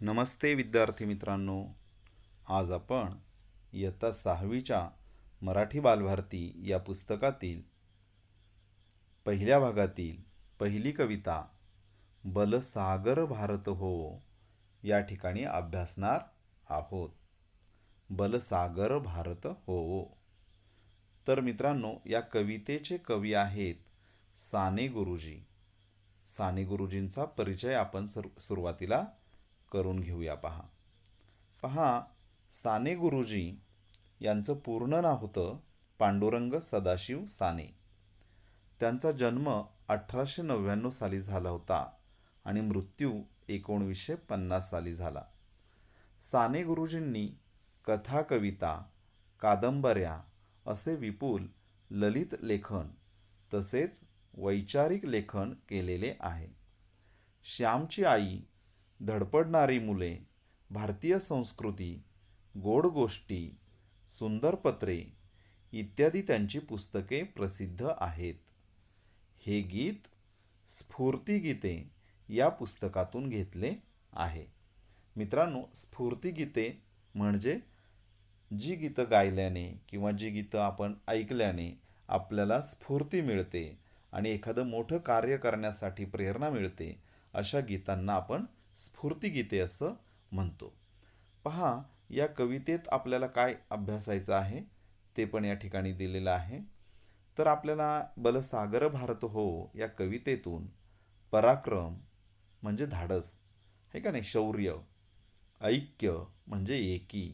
नमस्ते विद्यार्थी मित्रांनो. आज आपण इयत्ता सहावीच्या मराठी बालभारती या पुस्तकातील पहिल्या भागातील पहिली कविता बलसागर भारत हो या ठिकाणी अभ्यासणार आहोत. बलसागर भारत हो. तर मित्रांनो या कवितेचे कवी आहेत साने गुरुजी. साने गुरुजींचा परिचय आपण सर सुरुवातीला करून घेऊया. पहा. पहा साने गुरुजी यांचं पूर्ण नाव होतं पांडुरंग सदाशिव साने. त्यांचा जन्म अठराशे नव्याण्णव साली झाला होता आणि मृत्यू एकोणवीसशे पन्नास साली झाला. साने गुरुजींनी कथा कविता कादंबऱ्या असे विपुल ललित लेखन तसेच वैचारिक लेखन केलेले आहे. श्यामची आई धडपडणारी मुले भारतीय संस्कृती गोड गोष्टी सुंदर पत्रे इत्यादी त्यांची पुस्तके प्रसिद्ध आहेत. हे गीत स्फूर्तिगीते या पुस्तकातून घेतले आहे. मित्रांनो स्फूर्तिगीते म्हणजे जी गीतं गायल्याने किंवा जी गीतं आपण ऐकल्याने आपल्याला स्फूर्ती मिळते आणि एखादं मोठं कार्य करण्यासाठी प्रेरणा मिळते अशा गीतांना आपण स्फूर्तिगीते असं म्हणतो. पहा या कवितेत आपल्याला काय अभ्यासायचं आहे ते पण या ठिकाणी दिलेलं आहे. तर आपल्याला बलसागर भारत हो या कवितेतून पराक्रम म्हणजे धाडस हे का नाही? शौर्य ऐक्य म्हणजे एकी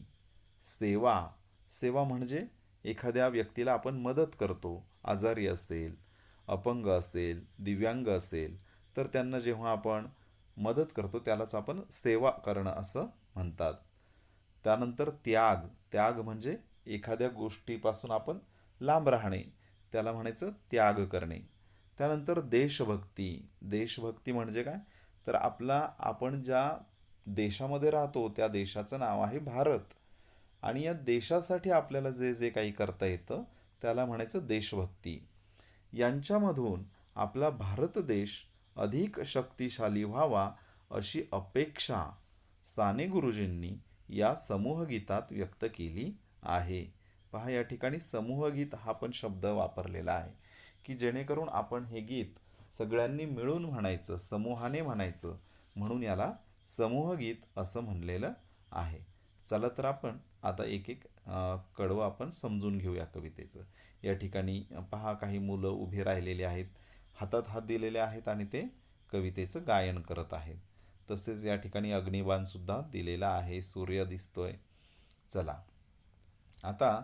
सेवा सेवा म्हणजे एखाद्या व्यक्तीला आपण मदत करतो आजारी असेल अपंग असेल दिव्यांग असेल तर त्यांना जेव्हा आपण मदत करतो त्यालाच आपण सेवा करणं असं म्हणतात. त्यानंतर त्याग. त्याग म्हणजे एखाद्या गोष्टीपासून आपण लांब राहणे त्याला म्हणायचं त्याग करणे. त्यानंतर देशभक्ती. देशभक्ती म्हणजे काय? तर आपला आपण ज्या देशामध्ये राहतो त्या देशाचं नाव आहे भारत. आणि या देशासाठी आपल्याला जे जे काही करता येतं त्याला म्हणायचं देशभक्ती. यांच्यामधून आपला भारत देश अधिक शक्तिशाली व्हावा अशी अपेक्षा साने गुरुजींनी या समूहगीतात व्यक्त केली आहे. पहा या ठिकाणी समूहगीत हा पण शब्द वापरलेला आहे की जेणेकरून आपण हे गीत सगळ्यांनी मिळून म्हणायचं समूहाने म्हणायचं म्हणून याला समूहगीत असं म्हणलेलं आहे. चला तर आपण आता एक एक कडवं आपण समजून घेऊया कवितेचं. या ठिकाणी पहा काही मुलं उभी राहिलेली आहेत. हातात हात दिलेले आहेत आणि ते कवितेचं गायन करत आहेत. तसेच या ठिकाणी अग्निबाणसुद्धा दिलेला आहे. सूर्य दिसतोय. चला. आता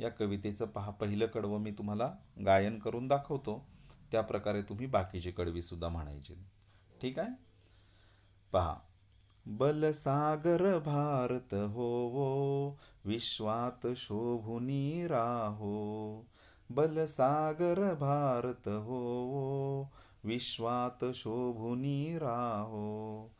या कवितेचं पहा. पहिलं कडवं मी तुम्हाला गायन करून दाखवतो. त्या प्रकारे तुम्ही बाकीची कडवीसुद्धा म्हणायचे. ठीक आहे? पहा. बलसागर भारत होवो विश्वात शोभुनी राहो. बलसागर भारत हो विश्वात शोभुनी राहो।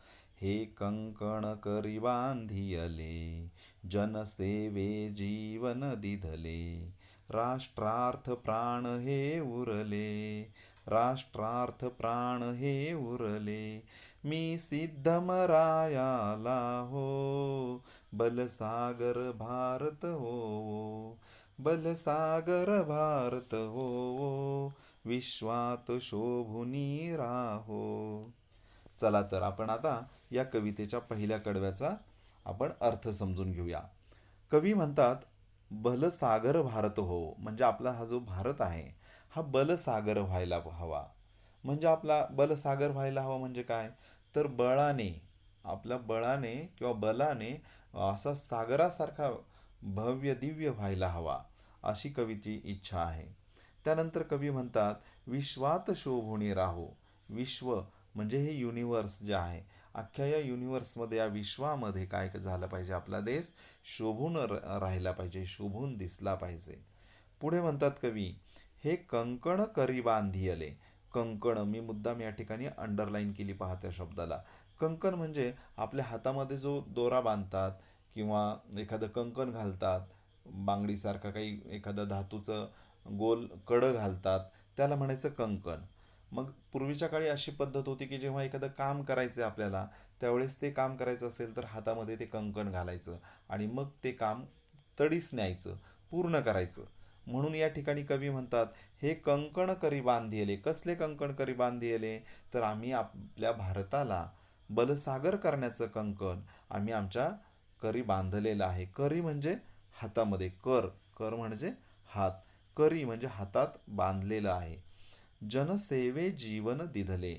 हे कंकण करी बांधियले जनसेवे जीवन दिधले। राष्ट्रार्थ प्राण हे उरले राष्ट्रार्थ प्राण हे उरले। मी सिद्धमरायाला हो बलसागर भारत हो बलसागर भारत हो, हो. विश्वात शोभुनी राहो. चला तर आपण आता या कवितेच्या पहिल्या कडव्याचा आपण अर्थ समजून घेऊया. कवी म्हणतात बलसागर भारत हो. म्हणजे आपला हा जो भारत आहे हा बलसागर व्हायला हवा. म्हणजे आपला बलसागर व्हायला हवा म्हणजे काय? तर बळाने आपल्या बळाने किंवा बलाने असा सागरासारखा भव्य दिव्य व्हायला हवा. अशी कवीची इच्छा आहे. त्यानंतर कवी म्हणतात विश्वात शोभुणी राहो. विश्व म्हणजे हे युनिवर्स जे आहे. अख्ख्या या युनिवर्समध्ये या विश्वामध्ये काय झालं पाहिजे आपला देश? शोभून राहिला पाहिजे शोभून दिसला पाहिजे. पुढे म्हणतात कवी हे कंकण करी बांधियले. कंकण मी मुद्दाम या ठिकाणी अंडरलाईन केली पहा त्या शब्दाला. कंकण म्हणजे आपल्या हातामध्ये जो दोरा बांधतात किंवा एखादं कंकण घालतात बांगडीसारखा काही एखादं धातूचं गोल कडं घालतात त्याला म्हणायचं कंकण. मग पूर्वीच्या काळी अशी पद्धत होती की जेव्हा एखादं काम करायचं आपल्याला त्यावेळेस ते काम करायचं असेल तर हातामध्ये ते कंकण घालायचं आणि मग ते काम तडीस न्यायचं पूर्ण करायचं. म्हणून या ठिकाणी कवी म्हणतात हे कंकण करी बांधिले कसले कंकण करी बांधिले तर आम्ही आपल्या भारताला बलसागर करण्याचं कंकण आम्ही आमच्या करी बांधलेलं आहे. करी म्हणजे हातामध्ये कर. कर म्हणजे हात. करी म्हणजे हातात बांधलेलं आहे. जनसेवे जीवन दिधले.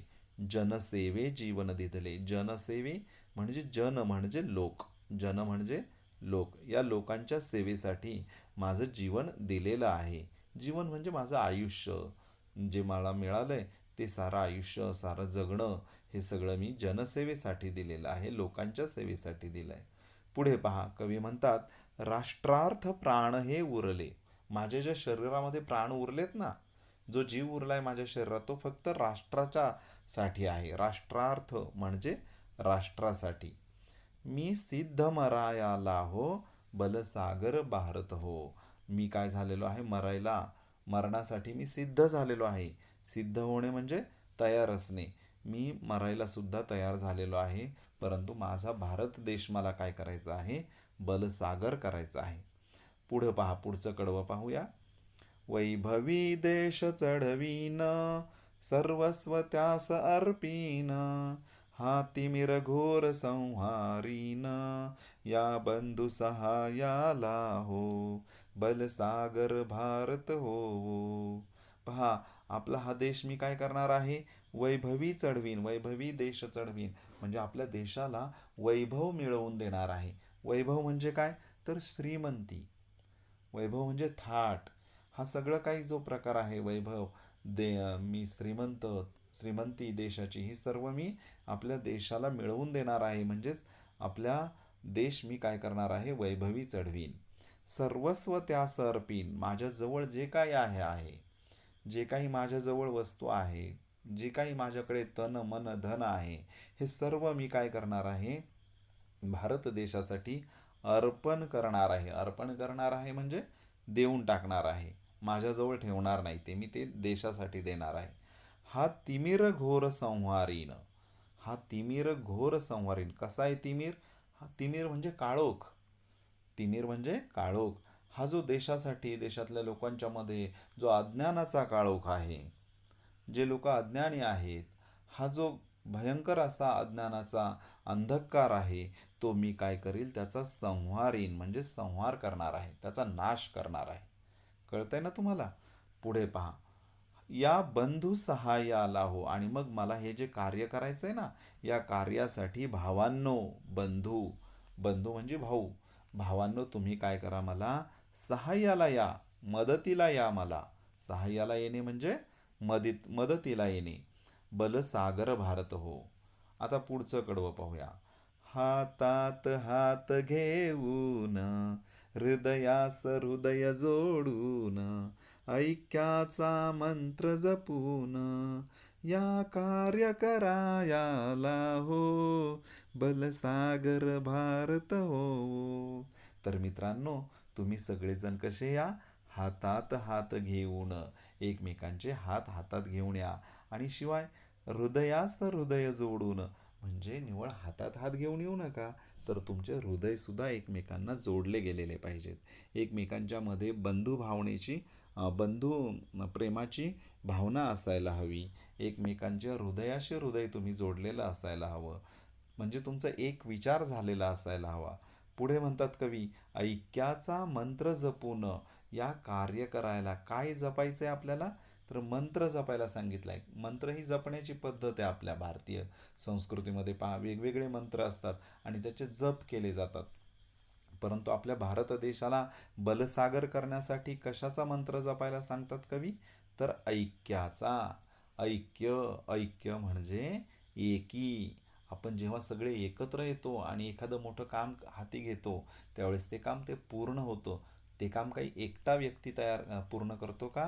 जनसेवे जीवन दिधले. जनसेवे म्हणजे जन म्हणजे लोक. जन म्हणजे लोक. या लोकांच्या सेवेसाठी माझं जीवन दिलेलं आहे. जीवन म्हणजे माझं आयुष्य. जे मला मिळालं आहे ते सारं आयुष्य सारं जगणं हे सगळं मी जनसेवेसाठी दिलेलं आहे. लोकांच्या सेवेसाठी दिलं आहे पुढे पहा. कवी म्हणतात राष्ट्रार्थ प्राण हे उरले. माझ्या ज्या शरीरामध्ये प्राण उरलेत ना जो जीव उरलाय माझ्या शरीरात तो फक्त राष्ट्राच्या साठी आहे. राष्ट्रार्थ म्हणजे राष्ट्रासाठी. मी सिद्ध मरायाला हो बलसागर भारत हो. मी काय झालेलो आहे? मरायला मरणासाठी मी सिद्ध झालेलो आहे. सिद्ध होणे म्हणजे तयार असणे. मी मरायला सुद्धा तयार झालेलो आहे परंतु माझा भारत देश मला काय करायचा आहे? बलसागर करायचा आहे. पुढं पहा पुढचं कडवं पाहूया. वैभवी देश चढवीन सर्वस्व त्यास अर्पीन हाती घोर संहारीन या बंधू सहायाला हो बलसागर भारत हो. पहा आपला हा देश मी काय करणार आहे? वैभवी चढवीन वैभवी देश चढवीन. म्हणजे आपल्या देशाला वैभव मिळवून देणार आहे. वैभव म्हणजे काय? तर श्रीमंती. वैभव म्हणजे थाट. हा सगळं काही जो प्रकार आहे वैभव दे मी श्रीमंत श्रीमंती देशाची ही सर्व मी आपल्या देशाला मिळवून देणार आहे. म्हणजेच आपल्या देश मी काय करणार आहे? वैभवी चढवीन. सर्वस्व त्या सर्पीन. माझ्याजवळ जे काही आहे आहे. जे काही माझ्याजवळ वस्तू आहे जे काही माझ्याकडे तन मन धन आहे हे सर्व मी काय करणार आहे? भारत देशासाठी अर्पण करणार आहे. अर्पण करणार आहे म्हणजे देऊन टाकणार आहे. माझ्याजवळ ठेवणार नाही ते. मी ते देशासाठी देणार आहे. हा तिमिर घोर संहारीन. हा तिमिर घोर संहारीन. कसा आहे तिमिर? हा तिमिर म्हणजे काळोख. तिमिर म्हणजे काळोख. हा जो देशासाठी देशातल्या लोकांच्या मध्ये जो अज्ञानाचा काळोख आहे जे लोक अज्ञानी आहेत हा जो भयंकर असा अज्ञानाचा अंधकार आहे तो मी काय करील? त्याचा संहारीन म्हणजे संहार करणार आहे. त्याचा नाश करणार आहे. कळतंय ना तुम्हाला? पुढे पहा. या बंधू सहाय्याला हो. आणि मग मला हे जे कार्य करायचंय ना या कार्यासाठी भावांनो बंधू बंधू म्हणजे भाऊ. भावांनो तुम्ही काय करा मला? सहाय्याला या. मदतीला या मला. सहाय्याला येणे म्हणजे मदित मदतीला येणे. बलसागर भारत हो. आता पुढचं कडवं पाहूया. हातात हात घेऊन हृदयास हृदय जोडून ऐक्याचा मंत्र जपून या कार्य करायाला हो बलसागर भारत हो. तर मित्रांनो तुम्ही सगळेजण कसे या? हातात हात घेऊन एकमेकांचे हात हातात घेऊन या. आणि शिवाय हृदयास हृदय जोडून. म्हणजे निवळ हातात हात घेऊन येऊ नका. तर तुमचे हृदयसुद्धा एकमेकांना जोडले गेलेले पाहिजेत. एकमेकांच्या मध्ये बंधू भावनेची बंधू प्रेमाची भावना असायला हवी. एकमेकांच्या हृदयाशी हृदय तुम्ही जोडलेलं असायला हवं. म्हणजे तुमचा एक विचार झालेला असायला हवा. पुढे म्हणतात कवी ऐक्याचा मंत्र जपून या कार्य करायला काय जपायचं आहे आपल्याला? तर मंत्र जपायला सांगितलाय. मंत्र ही जपण्याची पद्धत आहे आपल्या भारतीय संस्कृतीमध्ये. पहा वेगवेगळे मंत्र असतात आणि त्याचे जप केले जातात. परंतु आपल्या भारत देशाला बलसागर करण्यासाठी कशाचा मंत्र जपायला सांगतात कवी? तर ऐक्याचा. ऐक्य ऐक्य म्हणजे एकी. आपण जेव्हा सगळे एकत्र येतो आणि एखादं मोठं काम हाती घेतो त्यावेळेस ते काम ते पूर्ण होतं. ते काम काही एकटा व्यक्ती तयार पूर्ण करतो का?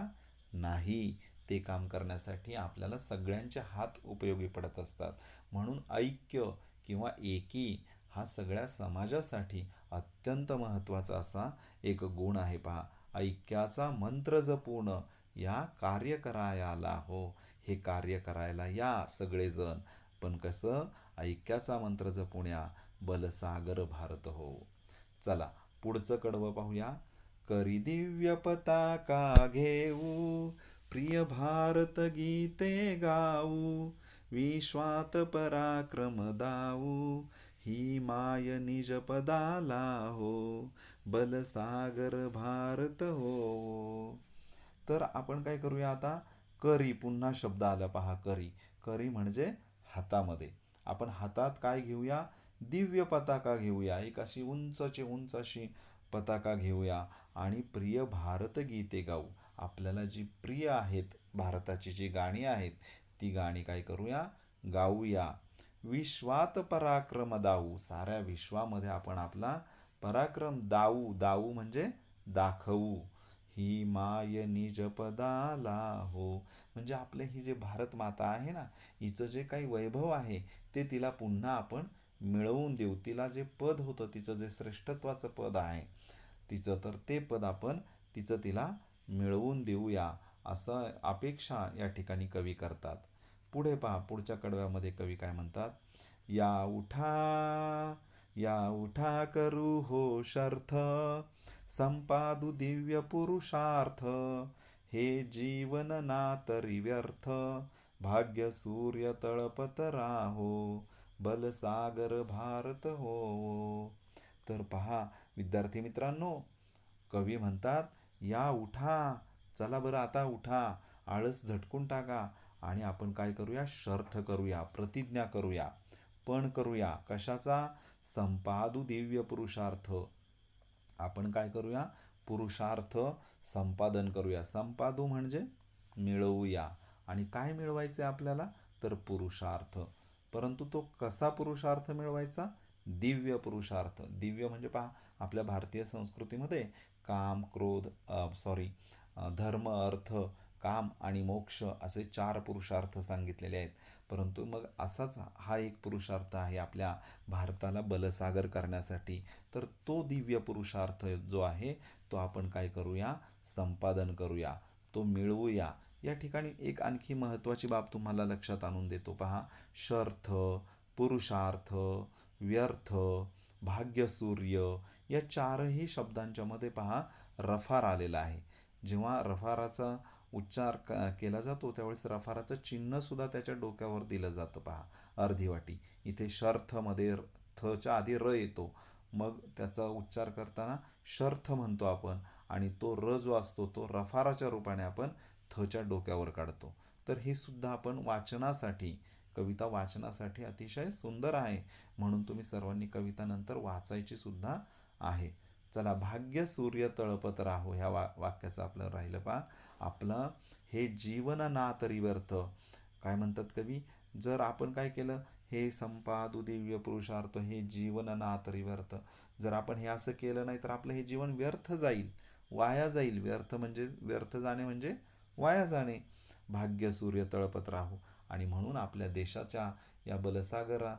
नाही ते काम करण्यासाठी आपल्याला सगळ्यांचे हात उपयोगी पडत असतात. म्हणून ऐक्य किंवा एकी हा सगळ्या समाजासाठी अत्यंत महत्त्वाचा असा एक गुण आहे पहा. ऐक्याचा मंत्र जपून या कार्य करायला हो हे कार्य करायला या सगळेजण. पण कसं? ऐक्याचा मंत्र जपुण्या बलसागर भारत हो. चला पुढचं कडवं पाहूया. करी दिव्य पताका घेऊ प्रिय भारत गीते गाऊ विश्वात पराक्रम दाऊ ही माय निज पदाला हो बलसागर भारत हो. तर आपण काय करूया आता? करी पुन्हा शब्द आला पहा करी. करी म्हणजे हातामध्ये. आपण हातात काय घेऊया? दिव्य पताका घेऊया. एक अशी उंचची उंच अशी पताका घेऊया. आणि प्रिय भारत गीते गाऊ. आपल्याला जी प्रिय आहेत भारताची जी गाणी आहेत ती गाणी काय करूया? गाऊया. विश्वात पराक्रम दाऊ. साऱ्या विश्वामध्ये आपण आपला पराक्रम दाऊ. दाऊ म्हणजे दाखवू. ही माय निज पदाला हो. म्हणजे आपले ही जे भारत माता आहे ना हिचं जे काही वैभव आहे ते तिला पुन्हा आपण मिळवून देऊ. तिला जे पद होतं तिचं जे श्रेष्ठत्वाचं पद आहे तिचं तर ते पद आपण तिचं तिला मिळवून देऊया असं अपेक्षा या ठिकाणी कवी करतात. पुढे पहा पुढच्या कडव्यामध्ये कवी काय म्हणतात? या उठा या उठा करू हो शर्थ संपादू दिव्य पुरुषार्थ हे जीवन ना तरी व्यर्थ भाग्य सूर्य तळपत राहो बलसागर भारत हो तर पहा विद्यार्थी मित्रांनो कवी म्हणतात या उठा चला बरं आता उठा आळस झटकून टाका आणि आपण काय करूया? शर्थ करूया प्रतिज्ञा करूया पण करूया. कशाचा? संपादू दिव्य पुरुषार्थ. आपण काय करूया? पुरुषार्थ संपादन करूया. संपादू म्हणजे मिळवूया. आणि काय मिळवायचे आपल्याला? तर पुरुषार्थ. परंतु तो कसा पुरुषार्थ मिळवायचा? दिव्य पुरुषार्थ. दिव्य म्हणजे पहा आपल्या भारतीय संस्कृतीमध्ये काम क्रोध सॉरी धर्म अर्थ काम आणि मोक्ष असे चार पुरुषार्थ सांगितलेले आहेत. परंतु मग असाच हा एक पुरुषार्थ आहे आपल्या भारताला बलसागर करण्यासाठी. तर तो दिव्य पुरुषार्थ जो आहे तो आपण काय करूया? संपादन करूया. तो मिळवूया. या ठिकाणी एक आणखी महत्त्वाची बाब तुम्हाला लक्षात आणून देतो. पहा शर्थ पुरुषार्थ व्यर्थ भाग्यसूर्य या चारही शब्दांच्या मध्ये पहा रफार आलेला आहे. जेव्हा रफाराचा उच्चार केला जातो त्यावेळेस रफाराचं चिन्हसुद्धा त्याच्या डोक्यावर दिलं जातं पहा. अर्धी वाटी. इथे शर्थमध्ये थच्या आधी र येतो. मग त्याचा उच्चार करताना शर्थ म्हणतो आपण आणि तो र जो असतो तो रफाराच्या रूपाने आपण थच्या डोक्यावर काढतो. तर हे सुद्धा आपण वाचनासाठी कविता वाचनासाठी अतिशय सुंदर आहे म्हणून तुम्ही सर्वांनी कविता नंतर वाचायची सुद्धा आहे. चला भाग्य सूर्य तळपत राहो ह्या वा वाक्याचं आपलं राहिलं पा आपलं हे जीवन ना तरी व्यर्थ काय म्हणतात कवी? जर आपण काय केलं? हे संपादू दिव्य पुरुषार्थ हे जीवन ना तरी व्यर्थ जर आपण हे असं केलं नाही तर आपलं हे जीवन व्यर्थ जाईल. वाया जाईल. व्यर्थ म्हणजे व्यर्थ जाणे म्हणजे वाया जाणे. भाग्य सूर्य तळपत राहू. आणि म्हणून आपल्या देशाच्या या बलसागरा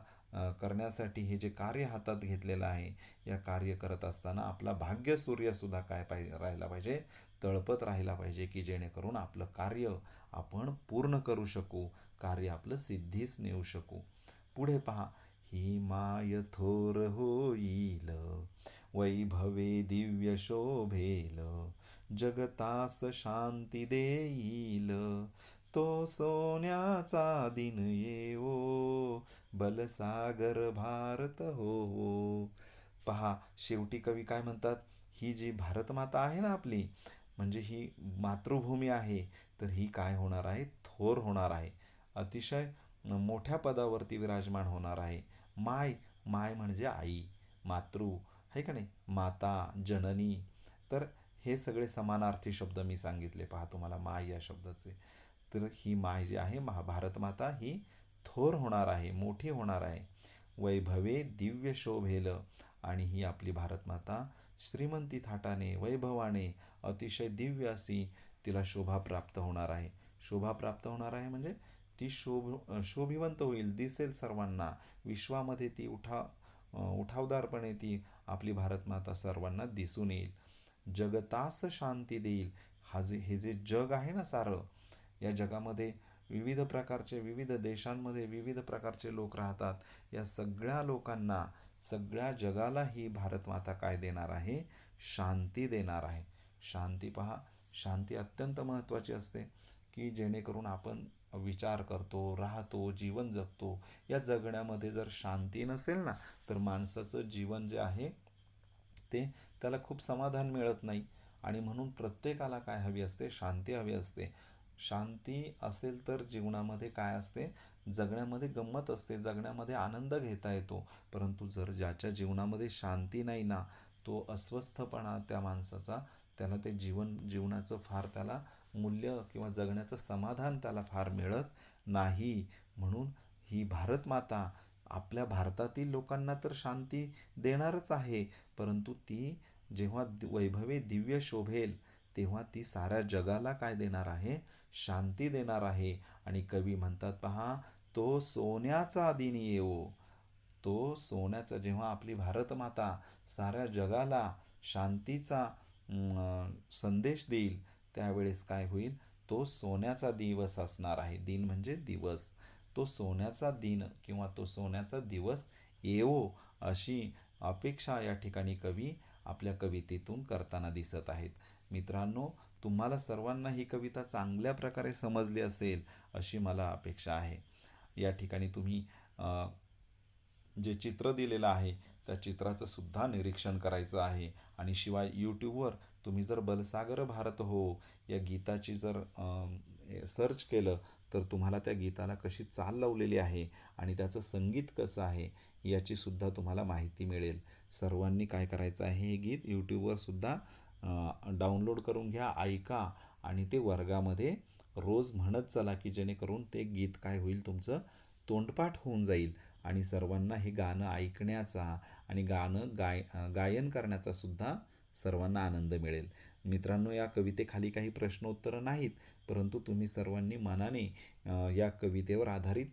करण्यासाठी हे जे कार्य हातात घेतलेलं आहे या कार्य करत असताना आपला भाग्य सूर्यसुद्धा काय पाहिजे राहिला पाहिजे? तळपत राहिला पाहिजे की जेणेकरून आपलं कार्य आपण पूर्ण करू शकू कार्य आपलं सिद्धीस नेऊ शकू. पुढे पहा ही माय थोर होईल वैभवे दिव्य शोभेल जगतास शांती देईल तो सोन्याचा दिन येवो. बलसागर भारत हो हो पहा शेवटी कवी काय म्हणतात? ही जी भारतमाता आहे ना आपली म्हणजे ही मातृभूमी आहे तर ही काय होणार आहे? थोर होणार आहे. अतिशय मोठ्या पदावरती विराजमान होणार आहे. माय माय म्हणजे आई मातृ आहे का नाही? माता जननी. तर हे सगळे समानार्थी शब्द मी सांगितले. पहा तुम्हाला माय या शब्दाचे. तर ही माय जी आहे महा भारतमाता ही थोर होणार आहे मोठी होणार आहे. वैभवे दिव्य शोभेल आणि ही आपली भारतमाता श्रीमंती थाटाने वैभवाने अतिशय दिव्य अशी तिला शोभा प्राप्त होणार आहे. शोभा प्राप्त होणार आहे म्हणजे ती शोभ शोभिवंत होईल दिसेल सर्वांना. विश्वामध्ये ती उठा उठावदारपणे ती आपली भारतमाता सर्वांना दिसून येईल. जगतास शांती देईल. हा जे हे जे जग आहे ना सारं या जगामध्ये विविध प्रकारचे विविध देशांमध्ये विविध प्रकारचे लोक राहतात. या सगळ्या लोकांना सगळ्या जगाला ही भारतमाता काय देणार आहे? शांती देणार आहे. शांती पहा शांती अत्यंत महत्त्वाची असते की जेणेकरून आपण विचार करतो राहतो जीवन जगतो. या जगण्यामध्ये जर शांती नसेल ना तर माणसाचं जीवन जे आहे ते त्याला खूप समाधान मिळत नाही. आणि म्हणून प्रत्येकाला काय हवी असते? शांती हवी असते. शांती असेल तर जीवनामध्ये काय असते? जगण्यामध्ये गंमत असते जगण्यामध्ये आनंद घेता येतो. परंतु जर ज्याच्या जीवनामध्ये शांती नाही ना तो अस्वस्थपणा त्या माणसाचा त्याला ते जीवन जीवनाचं फार त्याला मूल्य किंवा जगण्याचं समाधान त्याला फार मिळत नाही. म्हणून ही भारत माता आपल्या भारतातील लोकांना तर शांती देणारच आहे. परंतु ती जेव्हा वैभवे दिव्य शोभेल तेव्हा ती साऱ्या जगाला काय देणार आहे? शांती देणार आहे. आणि कवी म्हणतात पहा तो सोन्याचा दिन येवो. तो सोन्याचा जेव्हा आपली भारतमाता साऱ्या जगाला शांतीचा संदेश देईल त्यावेळेस काय होईल? तो सोन्याचा दिवस असणार आहे. दिन म्हणजे दिवस. तो सोन्याचा दिन किंवा तो सोन्याचा दिवस येवो अशी अपेक्षा या ठिकाणी कवी आपल्या कवितेतून करताना दिसत आहेत. मित्रांनो तुम्हाला सर्वांना ही कविता चांगल्या प्रकारे समजली असेल अशी मला अपेक्षा आहे. या ठिकाणी तुम्ही जे चित्र दिलेलं आहे त्या चित्राचं सुद्धा निरीक्षण करायचं आहे. आणि शिवाय यूट्यूबवर तुम्ही जर बलसागर भारत हो या गीताची जर सर्च केलं तर तुम्हाला त्या गीताला कशी चाल लावलेली आहे आणि त्याचं संगीत कसं आहे याचीसुद्धा तुम्हाला माहिती मिळेल. सर्वांनी काय करायचं आहे हे गीत यूट्यूबवरसुद्धा डाउनलोड करून घ्या ऐका आणि ते वर्गामध्ये रोज म्हणत चला की जेणेकरून ते गीत काय होईल तुमचं तोंडपाठ होऊन जाईल आणि सर्वांना हे गाणं ऐकण्याचा आणि गाणं गाय गायन करण्याचासुद्धा सर्वांना आनंद मिळेल. मित्रांनो या कवितेखाली काही प्रश्नोत्तरं नाहीत परंतु तुम्ही सर्वांनी मनाने या कवितेवर आधारित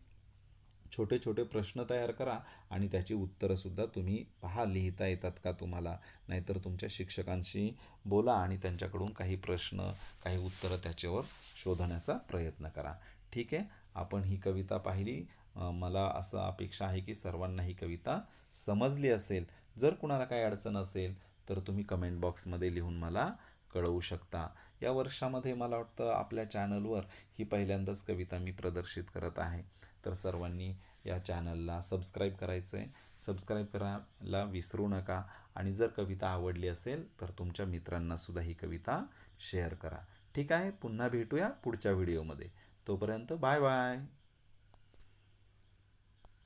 छोटे छोटे प्रश्न तयार करा आणि त्याची उत्तरंसुद्धा तुम्ही पहा लिहिता येतात का तुम्हाला? नाहीतर तुमच्या शिक्षकांशी बोला आणि त्यांच्याकडून काही प्रश्न काही उत्तरं त्याच्यावर शोधण्याचा प्रयत्न करा. ठीक आहे? आपण ही कविता पाहिली. मला असं अपेक्षा आहे की सर्वांना ही कविता समजली असेल. जर कुणाला काही अडचण असेल तर तुम्ही कमेंट बॉक्समध्ये लिहून मला कळवू शकता. या वर्षामध्ये मला वाटतं आपल्या चॅनलवर ही पहिल्यांदाच कविता मी प्रदर्शित करत आहे. तर सर्वांनी या चॅनलला सबस्क्राईब करायचं आहे सबस्क्राईब करायला विसरू नका. आणि जर कविता आवडली असेल तर तुमच्या मित्रांनासुद्धा ही कविता शेअर करा. ठीक आहे? पुन्हा भेटूया पुढच्या व्हिडिओमध्ये. तोपर्यंत बाय बाय.